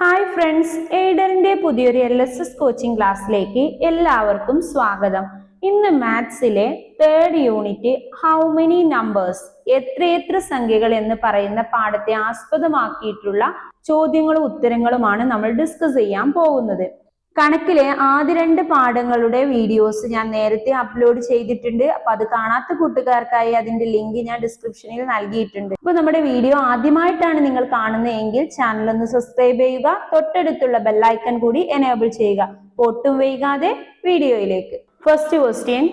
Hi friends എയ്ഡറിന്റെ പുതിയൊരു L S S coaching ക്ലാസ്സിലേക്ക് എല്ലാവർക്കും സ്വാഗതം. ഇന്ന് മാത്സിലെ third unit how many numbers എത്രയെത്ര സംഖ്യകൾ എന്ന് പറയുന്ന പാഠത്തെ ആസ്പദമാക്കിയിട്ടുള്ള ചോദ്യങ്ങളും ഉത്തരങ്ങളുമാണ് നമ്മൾ ഡിസ്കസ് ചെയ്യാൻ പോകുന്നത്. കണക്കിലെ ആദ്യ രണ്ട് പാഠങ്ങളുടെ വീഡിയോസ് ഞാൻ നേരത്തെ അപ്ലോഡ് ചെയ്തിട്ടുണ്ട്. അപ്പൊ അത് കാണാത്ത കൂട്ടുകാർക്കായി അതിന്റെ ലിങ്ക് ഞാൻ ഡിസ്ക്രിപ്ഷനിൽ നൽകിയിട്ടുണ്ട്. ഇപ്പൊ നമ്മുടെ വീഡിയോ ആദ്യമായിട്ടാണ് നിങ്ങൾ കാണുന്നതെങ്കിൽ ചാനൽ ഒന്ന് സബ്സ്ക്രൈബ് ചെയ്യുക. തൊട്ടടുത്തുള്ള ബെല്ലൈക്കൺ കൂടി എനേബിൾ ചെയ്യുക. ഒട്ടും വൈകാതെ വീഡിയോയിലേക്ക് ഫസ്റ്റ് ക്വസ്റ്റ്യൻ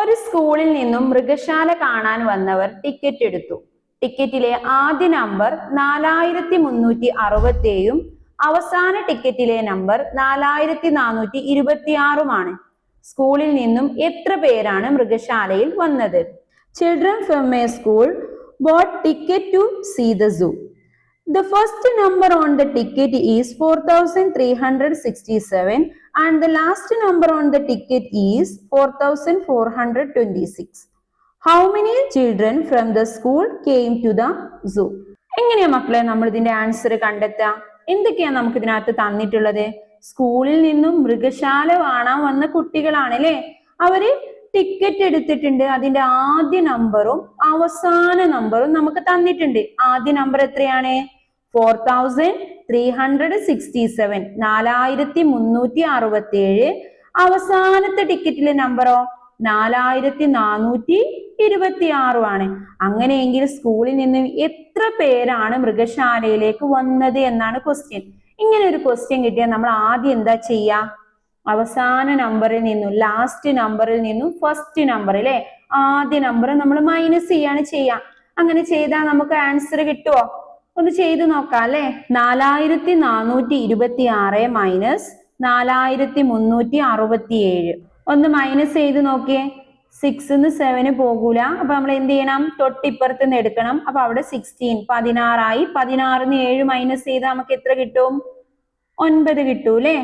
ഒരു സ്കൂളിൽ നിന്നും മൃഗശാല കാണാൻ വന്നവർ ടിക്കറ്റ് എടുത്തു. ടിക്കറ്റിലെ ആദ്യ നമ്പർ നാലായിരത്തി മുന്നൂറ്റി അറുപത്തേഴും അവസാന ടിക്കറ്റിലെ നമ്പർ നാലായിരത്തി നാനൂറ്റി ഇരുപത്തി ആറുമാണ് സ്കൂളിൽ നിന്നും എത്ര പേരാണ് മൃഗശാലയിൽ വന്നത് children from a school bought ticket to see the zoo The first number on the ticket is 4367 and the last number on the ticket is 4426. How many children from the school came to the zoo? എങ്ങനെയാ മക്കളെ നമ്മൾ ഇതിന്റെ answer കണ്ടെത്തുക എന്തൊക്കെയാ നമുക്ക് ഇതിനകത്ത് തന്നിട്ടുള്ളത് സ്കൂളിൽ നിന്നും മൃഗശാല കാണാൻ വന്ന കുട്ടികളാണ് അല്ലെ അവർ ടിക്കറ്റ് എടുത്തിട്ടുണ്ട്. അതിന്റെ ആദ്യ നമ്പറും അവസാന നമ്പറും നമുക്ക് തന്നിട്ടുണ്ട്. ആദ്യ നമ്പർ എത്രയാണ്? Four thousand three hundred sixty seven നാലായിരത്തി മുന്നൂറ്റി അറുപത്തി ഏഴ് അവസാനത്തെ ടിക്കറ്റിലെ നമ്പറോ നാലായിരത്തി നാനൂറ്റി ഇരുപത്തി ആറുമാണ് അങ്ങനെയെങ്കിൽ സ്കൂളിൽ നിന്ന് എത്ര പേരാണ് മൃഗശാലയിലേക്ക് വന്നത് എന്നാണ് ക്വസ്റ്റ്യൻ ഇങ്ങനെ ഒരു ക്വസ്റ്റ്യൻ കിട്ടിയാൽ നമ്മൾ ആദ്യം എന്താ ചെയ്യാ? അവസാന നമ്പറിൽ നിന്നും ലാസ്റ്റ് നമ്പറിൽ നിന്നും ഫസ്റ്റ് നമ്പർ അല്ലെ? ആദ്യ നമ്പർ നമ്മൾ മൈനസ് ചെയ്യാണ് ചെയ്യാം. അങ്ങനെ ചെയ്താൽ നമുക്ക് ആൻസർ കിട്ടുമോ ഒന്ന് ചെയ്തു നോക്കാം അല്ലെ? നാലായിരത്തി നാനൂറ്റി ഇരുപത്തി ആറ് മൈനസ് നാലായിരത്തി മുന്നൂറ്റി അറുപത്തി ഏഴ് ഒന്ന് മൈനസ് ചെയ്ത് നോക്കിയേ. സിക്സ് സെവന് പോകൂല. അപ്പൊ നമ്മൾ എന്ത് ചെയ്യണം? തൊട്ടിപ്പുറത്ത് നിന്ന് എടുക്കണം. അപ്പൊ അവിടെ സിക്സ്റ്റീൻ പതിനാറായി. പതിനാറിന് ഏഴ് മൈനസ് ചെയ്താൽ നമുക്ക് എത്ര കിട്ടും? ഒൻപത് കിട്ടൂ അല്ലേ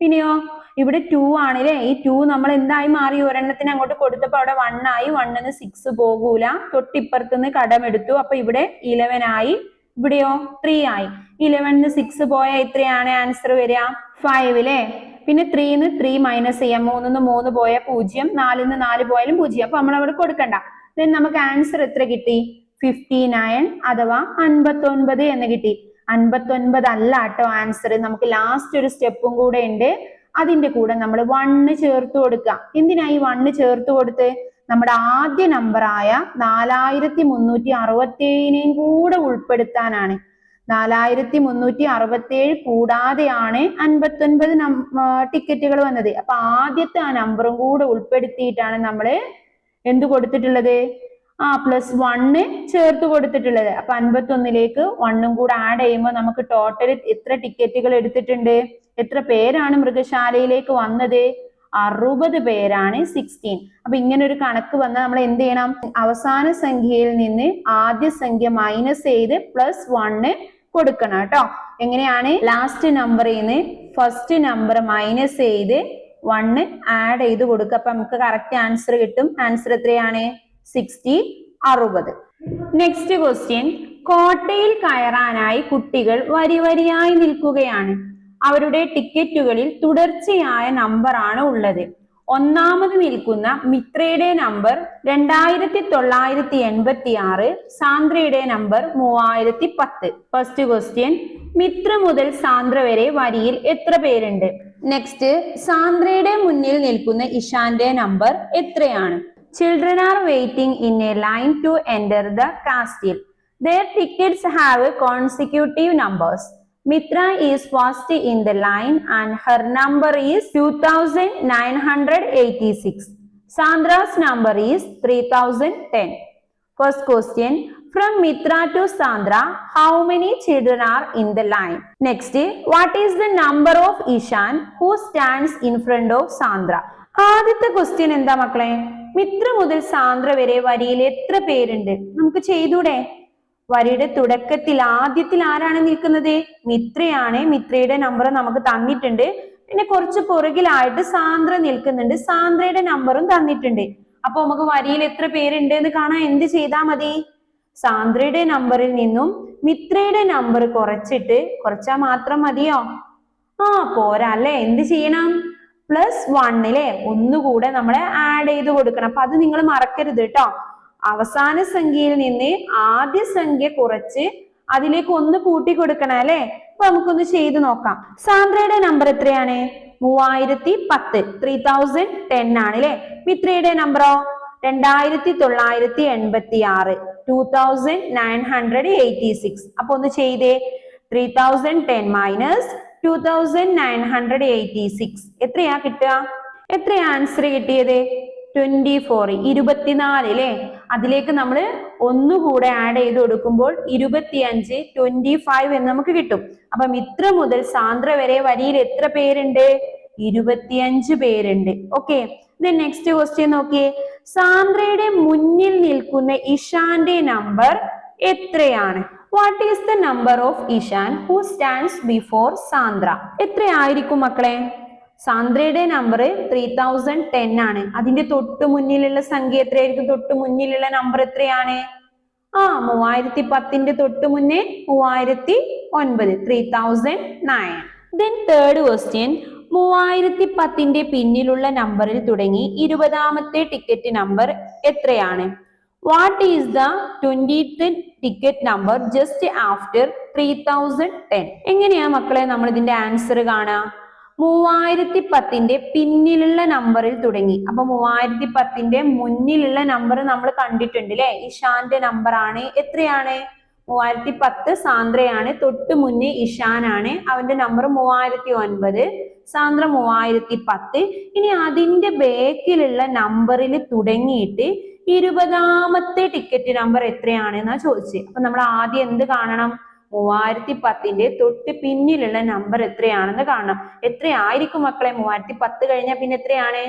പിന്നെയോ ഇവിടെ ടു ആണ് അല്ലേ ഈ ടു നമ്മൾ എന്തായി മാറി? ഒരെണ്ണത്തിന് അങ്ങോട്ട് കൊടുത്തപ്പോ അവിടെ വൺ ആയി. വണ്ണിന് സിക്സ് പോകൂല. തൊട്ടിപ്പുറത്ത് നിന്ന് കടമെടുത്തു അപ്പൊ ഇവിടെ ഇലവൻ ആയി. ഇവിടെയോ ത്രീ ആയി. ഇലവനിന്ന് സിക്സ് പോയ എത്രയാണ്? ആൻസർ വരിക ഫൈവ് അല്ലേ പിന്നെ ത്രീന്ന് ത്രീ മൈനസ് ചെയ്യാം. മൂന്നിന്ന് മൂന്ന് പോയ പൂജ്യം. നാലിന്ന് നാല് പോയാലും പൂജ്യം. അപ്പൊ നമ്മൾ അവിടെ കൊടുക്കണ്ട. ദെൻ നമുക്ക് ആൻസർ എത്ര കിട്ടി? ഫിഫ്റ്റി നയൻ അഥവാ അൻപത്തൊൻപത് എന്ന് കിട്ടി. അൻപത്തൊൻപത് അല്ല കേട്ടോ ആൻസർ നമുക്ക് ലാസ്റ്റ് ഒരു സ്റ്റെപ്പും കൂടെ ഉണ്ട്. അതിന്റെ കൂടെ നമ്മൾ വണ്ണ് ചേർത്ത് കൊടുക്കുക എന്തിനാ ഈ വണ്ണ് ചേർത്ത് കൊടുത്ത്? നമ്മുടെ ആദ്യ നമ്പറായ നാലായിരത്തി മുന്നൂറ്റി അറുപത്തി ഏഴിനെയും കൂടെ ഉൾപ്പെടുത്താനാണ്. നാലായിരത്തി മുന്നൂറ്റി അറുപത്തി ഏഴ് കൂടാതെയാണ് അൻപത്തൊൻപത് ടിക്കറ്റുകൾ വന്നത്. അപ്പൊ ആദ്യത്തെ ആ നമ്പറും കൂടെ ഉൾപ്പെടുത്തിയിട്ടാണ് നമ്മൾ എന്ത് കൊടുത്തിട്ടുള്ളത്? ആ പ്ലസ് വണ്ണ് ചേർത്ത് കൊടുത്തിട്ടുള്ളത്. അപ്പൊ അൻപത്തൊന്നിലേക്ക് വണ്ണും കൂടെ ആഡ് ചെയ്യുമ്പോൾ നമുക്ക് ടോട്ടൽ എത്ര ടിക്കറ്റുകൾ എടുത്തിട്ടുണ്ട്? എത്ര പേരാണ് മൃഗശാലയിലേക്ക് വന്നത്? അറുപത് പേരാണ് സിക്സ്റ്റീൻ അപ്പൊ ഇങ്ങനെ ഒരു കണക്ക് വന്നാൽ നമ്മൾ എന്ത് ചെയ്യണം? അവസാന സംഖ്യയിൽ നിന്ന് ആദ്യ സംഖ്യ മൈനസ് ചെയ്ത് പ്ലസ് വണ്ണ് കൊടുക്കണം കേട്ടോ. എങ്ങനെയാണ്? ലാസ്റ്റ് നമ്പറിൽ നിന്ന് ഫസ്റ്റ് നമ്പർ മൈനസ് ചെയ്ത് വണ്ണ് ആഡ് ചെയ്ത് കൊടുക്കുക അപ്പൊ നമുക്ക് കറക്റ്റ് ആൻസർ കിട്ടും. ആൻസർ എത്രയാണ്? സിക്സ്റ്റി അറുപത്. നെക്സ്റ്റ് ക്വസ്റ്റ്യൻ കോട്ടയിൽ കയറാനായി കുട്ടികൾ വരി വരിയായി നിൽക്കുകയാണ്. അവരുടെ ടിക്കറ്റുകളിൽ തുടർച്ചയായ നമ്പറാണ് ഉള്ളത്. ഒന്നാമത് നിൽക്കുന്ന മിത്രയുടെ നമ്പർ രണ്ടായിരത്തി തൊള്ളായിരത്തി എൺപത്തി ആറ് സാന്ദ്രയുടെ നമ്പർ മൂവായിരത്തി പത്ത് ഫസ്റ്റ് ക്വസ്റ്റ്യൻ മിത്ര മുതൽ സാന്ദ്ര വരെ വരിയിൽ എത്ര പേരുണ്ട്? നെക്സ്റ്റ് സാന്ദ്രയുടെ മുന്നിൽ നിൽക്കുന്ന ഇഷാന്റെ നമ്പർ എത്രയാണ്? Children are waiting in a line to enter the castle their tickets have consecutive numbers Mitra is first in the line and her number is 2986. Sandra's number is 3010. First question From Mitra to Sandra, how many children are in the line? Next, what is the number of Ishan who stands in front of Sandra? ആദ്യത്തെ question എന്താ മക്കളെ മിത്ര മുതൽ സാന്ദ്ര വരെ വരിയിൽ എത്ര പേരുണ്ട് നമുക്ക് ചെയ്തൂടെ വരിയുടെ തുടക്കത്തിൽ ആദ്യത്തിൽ ആരാണ് നിൽക്കുന്നത്? മിത്രയാണ്. മിത്രയുടെ നമ്പർ നമുക്ക് തന്നിട്ടുണ്ട്. പിന്നെ കുറച്ച് പുറകിലായിട്ട് സാന്ദ്ര നിൽക്കുന്നുണ്ട്. സാന്ദ്രയുടെ നമ്പറും തന്നിട്ടുണ്ട്. അപ്പൊ നമുക്ക് വരിയിൽ എത്ര പേരുണ്ട് എന്ന് കാണാൻ എന്ത് ചെയ്താൽ മതി? സാന്ദ്രയുടെ നമ്പറിൽ നിന്നും മിത്രയുടെ നമ്പർ കുറച്ചിട്ട് കുറച്ചാ മാത്രം മതിയോ? ആ പോരാ അല്ലെ? എന്ത് ചെയ്യണം? പ്ലസ് വണ്ണിലെ ഒന്നുകൂടെ നമ്മൾ ആഡ് ചെയ്ത് കൊടുക്കണം. അപ്പൊ അത് നിങ്ങൾ മറക്കരുത് കേട്ടോ അവസാന സംഖ്യയിൽ നിന്ന് ആദ്യ സംഖ്യ കുറച്ച് അതിലേക്ക് ഒന്ന് കൂട്ടി കൊടുക്കണം അല്ലെ? അപ്പൊ നമുക്കൊന്ന് ചെയ്ത് നോക്കാം. സാന്ദ്രയുടെ നമ്പർ എത്രയാണ്? മൂവായിരത്തി പത്ത് ത്രീ തൗസൻഡ് ടെൻ ആണ് അല്ലെ? മിത്രയുടെ നമ്പറോ രണ്ടായിരത്തി തൊള്ളായിരത്തി എൺപത്തി ആറ് two thousand nine hundred eighty six അപ്പൊ ഒന്ന് ചെയ്തേ. Three thousand ten minus two thousand nine hundred eighty six എത്രയാ കിട്ടുക? എത്രയാ ആൻസർ കിട്ടിയത്? ട്വന്റി ഫോർ ഇരുപത്തിനാല് അല്ലേ? അതിലേക്ക് നമ്മൾ ഒന്നുകൂടെ ആഡ് ചെയ്ത് കൊടുക്കുമ്പോൾ ഇരുപത്തിയഞ്ച് ട്വന്റി ഫൈവ് എന്ന് നമുക്ക് കിട്ടും. അപ്പം ഇത്ര മുതൽ സാന്ദ്ര വരെ വരിയിൽ എത്ര പേരുണ്ട്? ഇരുപത്തിയഞ്ച് പേരുണ്ട്. ഓക്കെ നെക്സ്റ്റ് ക്വസ്റ്റ്യൻ നോക്കിയേ. സാന്ദ്രയുടെ മുന്നിൽ നിൽക്കുന്ന ഇഷാന്റെ നമ്പർ എത്രയാണ്? What is the number of Ishan who stands before Sandra? എത്രയായിരിക്കും മക്കളെ? സാന്ദ്രയുടെ നമ്പർ ത്രീ തൗസൻഡ് ടെൻ ആണ്. അതിന്റെ തൊട്ട് മുന്നിലുള്ള സംഖ്യ എത്രയായിരിക്കും? തൊട്ട് മുന്നിലുള്ള നമ്പർ എത്രയാണ്? ആ മൂവായിരത്തി പത്തിന്റെ തൊട്ട് മുന്നേ മൂവായിരത്തി ഒൻപത് three thousand nine then third question മൂവായിരത്തി പത്തിന്റെ പിന്നിലുള്ള നമ്പറിൽ തുടങ്ങി ഇരുപതാമത്തെ ടിക്കറ്റ് നമ്പർ എത്രയാണ്? What is the twentieth ticket number just after three thousand ten എങ്ങനെയാ മക്കളെ നമ്മൾ ഇതിന്റെ ആൻസർ കാണാ? മൂവായിരത്തി പത്തിന്റെ പിന്നിലുള്ള നമ്പറിൽ തുടങ്ങി. അപ്പൊ മൂവായിരത്തി പത്തിന്റെ മുന്നിലുള്ള നമ്പർ നമ്മൾ കണ്ടിട്ടുണ്ട് അല്ലെ ഇഷാന്റെ നമ്പർ ആണ് എത്രയാണ്? മൂവായിരത്തി പത്ത് സാന്ദ്രയാണ്. തൊട്ട് മുന്നേ ഇഷാനാണ്. അവന്റെ നമ്പർ മൂവായിരത്തി ഒൻപത് സാന്ദ്ര മൂവായിരത്തി പത്ത് ഇനി അതിന്റെ ബേക്കിലുള്ള നമ്പറിൽ തുടങ്ങിയിട്ട് ഇരുപതാമത്തെ ടിക്കറ്റ് നമ്പർ എത്രയാണ് എന്നാ ചോദിച്ചത് അപ്പൊ നമ്മൾ ആദ്യം എന്ത് കാണണം? മൂവായിരത്തി പത്തിന്റെ തൊട്ട് പിന്നിലുള്ള നമ്പർ എത്രയാണെന്ന് കാണണം. എത്രയായിരിക്കും മക്കളെ? മൂവായിരത്തി പത്ത് കഴിഞ്ഞാൽ പിന്നെ എത്രയാണ്?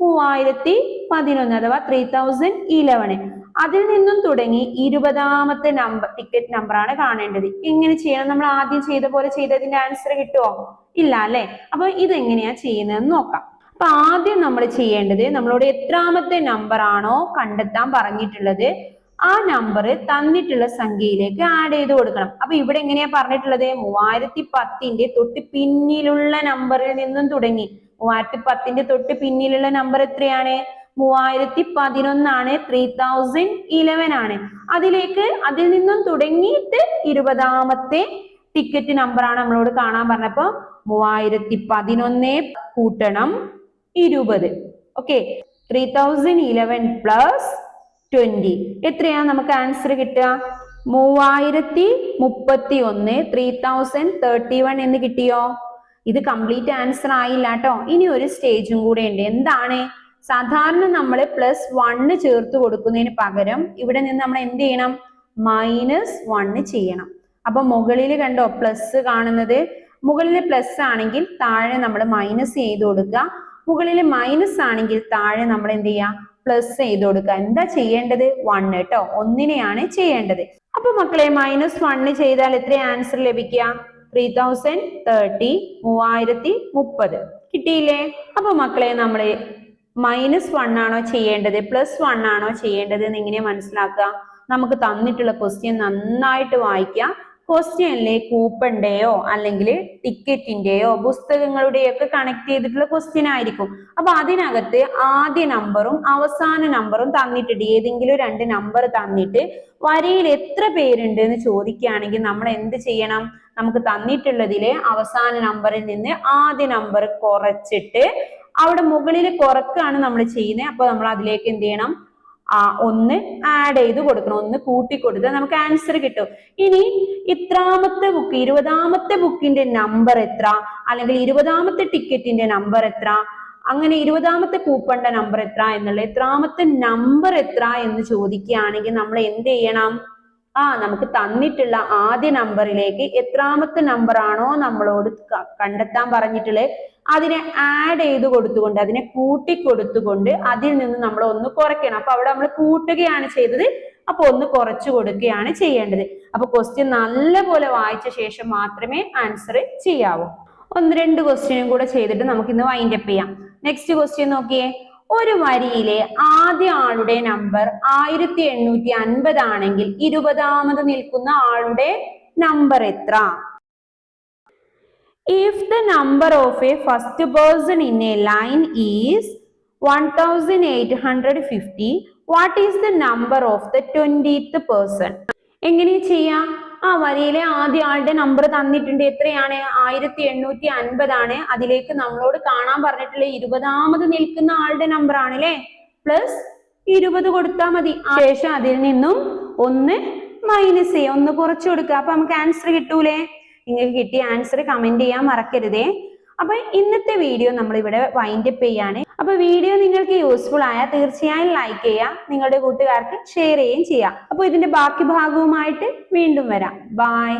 മൂവായിരത്തി പതിനൊന്ന് അഥവാ ത്രീ തൗസൻഡ് ഇലവന് അതിൽ നിന്നും തുടങ്ങി ഇരുപതാമത്തെ നമ്പർ ടിക്കറ്റ് ആണ് കാണേണ്ടത്. ഇങ്ങനെ ചെയ്യണം? നമ്മൾ ആദ്യം ചെയ്ത പോലെ ചെയ്തതിന്റെ ആൻസർ കിട്ടുമോ ഇല്ല അല്ലെ? അപ്പൊ ഇതെങ്ങനെയാ ചെയ്യുന്നതെന്ന് നോക്കാം. അപ്പൊ ആദ്യം നമ്മൾ ചെയ്യേണ്ടത് നമ്മളോട് എത്രാമത്തെ നമ്പർ ആണോ കണ്ടെത്താൻ പറഞ്ഞിട്ടുള്ളത്? ആ നമ്പർ തന്നിട്ടുള്ള സംഖ്യയിലേക്ക് ആഡ് ചെയ്ത് കൊടുക്കണം. അപ്പൊ ഇവിടെ എങ്ങനെയാ പറഞ്ഞിട്ടുള്ളത്? മൂവായിരത്തി പത്തിന്റെ തൊട്ട് പിന്നിലുള്ള നമ്പറിൽ നിന്നും തുടങ്ങി. മൂവായിരത്തി പത്തിന്റെ തൊട്ട് പിന്നിലുള്ള നമ്പർ എത്രയാണ്? മൂവായിരത്തി പതിനൊന്നാണ് ത്രീ തൗസൻഡ് ഇലവൻ ആണ്. അതിലേക്ക് അതിൽ നിന്നും തുടങ്ങിയിട്ട് ഇരുപതാമത്തെ ടിക്കറ്റ് നമ്പറാണ് നമ്മളോട് കാണാൻ പറഞ്ഞപ്പോ മൂവായിരത്തി പതിനൊന്ന് കൂട്ടണം ഇരുപത്. Okay three thousand eleven plus twenty എത്രയാണ് നമുക്ക് ആൻസർ കിട്ടുക? മൂവായിരത്തി മുപ്പത്തി ഒന്ന് ത്രീ തൗസൻഡ് തേർട്ടി വൺ എന്ന് കിട്ടിയോ? ഇത് കംപ്ലീറ്റ് ആൻസർ ആയില്ല കേട്ടോ ഇനി ഒരു സ്റ്റേജും കൂടെ ഉണ്ട്. എന്താണ്? സാധാരണ നമ്മൾ പ്ലസ് വണ്ണ് ചേർത്ത് കൊടുക്കുന്നതിന് പകരം ഇവിടെ നിന്ന് നമ്മൾ എന്ത് ചെയ്യണം? മൈനസ് വണ്ണ് ചെയ്യണം. അപ്പൊ മുകളിൽ കണ്ടോ പ്ലസ് കാണുന്നത്? മുകളിൽ പ്ലസ് ആണെങ്കിൽ താഴെ നമ്മൾ മൈനസ് ചെയ്ത് കൊടുക്കുക. മുകളിൽ മൈനസ് ആണെങ്കിൽ താഴെ നമ്മൾ എന്ത് ചെയ്യുക? പ്ലസ് ചെയ്ത് കൊടുക്കുക എന്താ ചെയ്യേണ്ടത്? വൺ കേട്ടോ ഒന്നിനെയാണ് ചെയ്യേണ്ടത്. അപ്പൊ മക്കളെ മൈനസ് വണ്ണ് ചെയ്താൽ എത്ര ആൻസർ ലഭിക്കുക ത്രീ തൗസൻഡ് തേർട്ടി മൂവായിരത്തി മുപ്പത്. കിട്ടിയില്ലേ? അപ്പൊ മക്കളെ നമ്മൾ മൈനസ് വൺ ആണോ ചെയ്യേണ്ടത്? പ്ലസ് വൺ ആണോ ചെയ്യേണ്ടത് എന്ന് ഇങ്ങനെ മനസ്സിലാക്കുക നമുക്ക് തന്നിട്ടുള്ള ക്വസ്റ്റ്യൻ നന്നായിട്ട് വായിക്കുക ക്വസ്റ്റ്യനിലെ കൂപ്പണിന്റെയോ അല്ലെങ്കിൽ ടിക്കറ്റിന്റെയോ പുസ്തകങ്ങളുടെയോ ഒക്കെ കണക്ട് ചെയ്തിട്ടുള്ള ക്വസ്റ്റ്യൻ ആയിരിക്കും. അപ്പൊ അതിനകത്ത് ആദ്യ നമ്പറും അവസാന നമ്പറും തന്നിട്ടുണ്ട്. ഏതെങ്കിലും രണ്ട് നമ്പർ തന്നിട്ട് വരയിൽ എത്ര പേരുണ്ട് എന്ന് ചോദിക്കുകയാണെങ്കിൽ നമ്മൾ എന്ത് ചെയ്യണം? നമുക്ക് തന്നിട്ടുള്ളതിലെ അവസാന നമ്പറിൽ നിന്ന് ആദ്യ നമ്പർ കുറച്ചിട്ട് അവിടെ മുകളിൽ കുറക്കാണ് നമ്മൾ ചെയ്യുന്നത്. അപ്പൊ നമ്മൾ അതിലേക്ക് എന്ത് ചെയ്യണം? ആ ഒന്ന് ആഡ് ചെയ്ത് കൊടുക്കണം. ഒന്ന് കൂട്ടി കൊടുത്താൽ നമുക്ക് ആൻസർ കിട്ടും. ഇനി ഇത്രാമത്തെ ബുക്ക് ഇരുപതാമത്തെ ബുക്കിന്റെ നമ്പർ എത്ര? അല്ലെങ്കിൽ ഇരുപതാമത്തെ ടിക്കറ്റിന്റെ നമ്പർ എത്ര? അങ്ങനെ ഇരുപതാമത്തെ കൂപ്പണിന്റെ നമ്പർ എത്ര എന്നുള്ള ഇത്രാമത്തെ നമ്പർ എത്ര എന്ന് ചോദിക്കുകയാണെങ്കിൽ നമ്മൾ എന്ത് ചെയ്യണം? ആ നമുക്ക് തന്നിട്ടുള്ള ആദ്യ നമ്പറിലേക്ക് എത്രാമത്തെ നമ്പർ ആണോ നമ്മളോട് കണ്ടെത്താൻ പറഞ്ഞിട്ടുള്ളത് അതിനെ ആഡ് ചെയ്ത് കൊടുത്തുകൊണ്ട് അതിനെ കൂട്ടി കൊടുത്തുകൊണ്ട് അതിൽ നിന്ന് നമ്മൾ ഒന്ന് കുറയ്ക്കണം. അപ്പൊ അവിടെ നമ്മൾ കൂട്ടുകയാണ് ചെയ്തത്. അപ്പൊ ഒന്ന് കുറച്ചു കൊടുക്കുകയാണ് ചെയ്യേണ്ടത്. അപ്പൊ ക്വസ്റ്റ്യൻ നല്ലപോലെ വായിച്ച ശേഷം മാത്രമേ ആൻസർ ചെയ്യാവൂ. ഒന്ന് രണ്ട് ക്വസ്റ്റ്യനും കൂടെ ചെയ്തിട്ട് നമുക്ക് ഇന്ന് വൈൻഡ് അപ്പ് ചെയ്യാം. നെക്സ്റ്റ് ക്വസ്റ്റ്യൻ നോക്കിയേ. ഒരു വരിയിലെ ആദ്യ ആളുടെ നമ്പർ ആയിരത്തി എണ്ണൂറ്റി അൻപത് ആണെങ്കിൽ ഇരുപതാമത് നിൽക്കുന്ന ആളുടെ നമ്പർ എത്ര? If the number of a first person in a line is 1850 what is the number of the 20th person എങ്ങനെ ചെയ്യാം? ആ വരിയിലെ ആദ്യ ആളുടെ നമ്പർ തന്നിട്ടുണ്ട്. എത്രയാണ്? ആയിരത്തി എണ്ണൂറ്റി അൻപതാണ് അതിലേക്ക് നമ്മളോട് കാണാൻ പറഞ്ഞിട്ടുള്ള ഇരുപതാമത് നിൽക്കുന്ന ആളുടെ നമ്പർ ആണ് അല്ലെ പ്ലസ് ഇരുപത് കൊടുത്താൽ മതി. ശേഷം അതിൽ നിന്നും ഒന്ന് മൈനസ് ചെയ്യുക ഒന്ന് കുറച്ച് കൊടുക്കുക അപ്പൊ നമുക്ക് ആൻസർ കിട്ടൂലേ? നിങ്ങൾക്ക് കിട്ടിയ ആൻസർ കമന്റ് ചെയ്യാൻ മറക്കരുതേ. അപ്പൊ ഇന്നത്തെ വീഡിയോ നമ്മൾ ഇവിടെ വൈൻഡ് അപ്പ് ചെയ്യാണ്. അപ്പൊ വീഡിയോ നിങ്ങൾക്ക് യൂസ്ഫുൾ ആയാൽ തീർച്ചയായും ലൈക്ക് ചെയ്യാം നിങ്ങളുടെ കൂട്ടുകാർക്ക് ഷെയർ ചെയ്യുകയും ചെയ്യാം. അപ്പൊ ഇതിന്റെ ബാക്കി ഭാഗവുമായിട്ട് വീണ്ടും വരാം. ബൈ